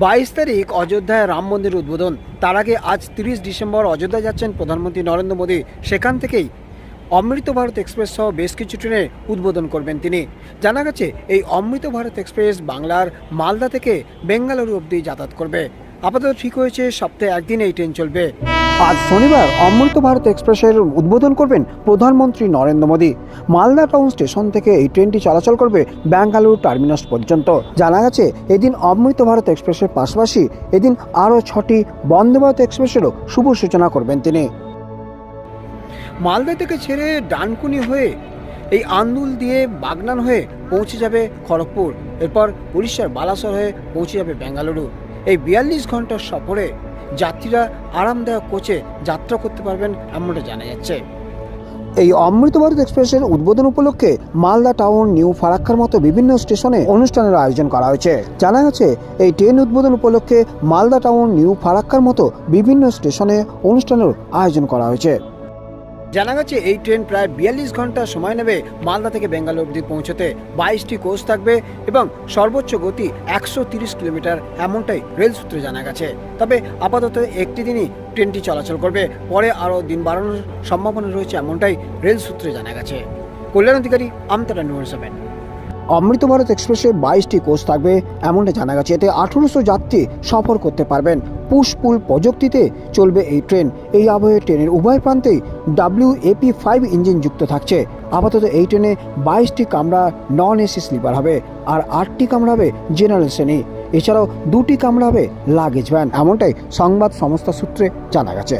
বাইশ তারিখ অযোধ্যায় রাম মন্দির উদ্বোধন। তার আগে আজ তিরিশ ডিসেম্বর অযোধ্যায় যাচ্ছেন প্রধানমন্ত্রী নরেন্দ্র মোদী। সেখান থেকেই অমৃত ভারত এক্সপ্রেস সহ বেশ কিছু ট্রেনের উদ্বোধন করবেন তিনি। জানা গেছে, এই অমৃত ভারত এক্সপ্রেস বাংলার মালদা থেকে বেঙ্গালুরু অবধি যাতায়াত করবে। আপাতত ঠিক হয়েছে সপ্তাহে একদিন এই ট্রেন চলবে। আজ শনিবার অমৃত ভারত এক্সপ্রেসের উদ্বোধন করবেন প্রধানমন্ত্রী নরেন্দ্র মোদী। মালদা টাউন স্টেশন থেকে এই ট্রেনটি চলাচল করবে বেঙ্গালুরু টার্মিনাস পর্যন্ত। জানা গেছে এদিন অমৃত ভারত এক্সপ্রেসের পাশাপাশি এদিন আরও ছটি বন্দে ভারত এক্সপ্রেসেরও শুভ সূচনা করবেন তিনি। মালদা থেকে ছেড়ে ডানকুনি হয়ে এই আন্দুল দিয়ে বাগনান হয়ে পৌঁছে যাবে খড়গপুর। এরপর উড়িষ্যার বালাসর হয়ে পৌঁছে যাবে বেঙ্গালুরু এই বিয়াল্লিশ ঘণ্টার সফরে যাত্রীরা আরামদায়ক কোচে যাত্রা করতে পারবেন এমনটা জানা যাচ্ছে। এই অমৃত ভারত এক্সপ্রেসের উদ্বোধন উপলক্ষে মালদা টাউন, নিউ ফারাক্কার মতো বিভিন্ন স্টেশনে অনুষ্ঠানের আয়োজন করা হয়েছে। জানা গেছে, এই ট্রেন উদ্বোধন উপলক্ষে মালদা টাউন, নিউ ফারাক্কার মতো বিভিন্ন স্টেশনে অনুষ্ঠানের আয়োজন করা হয়েছে। জানা গেছে, এই ট্রেন প্রায় বিয়াল্লিশ ঘণ্টা সময় নেবে মালদা থেকে বেঙ্গালোর অবধি পৌঁছতে। বাইশটি কোচ থাকবে এবং সর্বোচ্চ গতি একশো কিলোমিটার, এমনটাই রেল সূত্রে জানা গেছে। তবে আপাতত একটি দিনই ট্রেনটি চলাচল করবে। পরে আরও দিন বাড়ানোর সম্ভাবনা রয়েছে, এমনটাই রেল সূত্রে জানা গেছে। কল্যাণ অধিকারী আমতারা নিউজ সেভেন। অমৃত ভারত এক্সপ্রেসে বাইশটি কোচ থাকবে, এমনটা জানা গেছে। এতে আঠেরোশো যাত্রী সফর করতে পারবেন। পুশপুল প্রযুক্তিতে চলবে এই ট্রেন। এই আবহে ট্রেনের উভয় প্রান্তেই ডাব্লিউ এপি ফাইভ ইঞ্জিন যুক্ত থাকছে। আপাতত এই ট্রেনে বাইশটি কামরা নন এসি স্লিপার হবে, আর আটটি কামরা হবে জেনারেল শ্রেণি। এছাড়াও দুটি কামরা হবে লাগেজ ভ্যান এমনটাই সংবাদ সংস্থা সূত্রে জানা গেছে।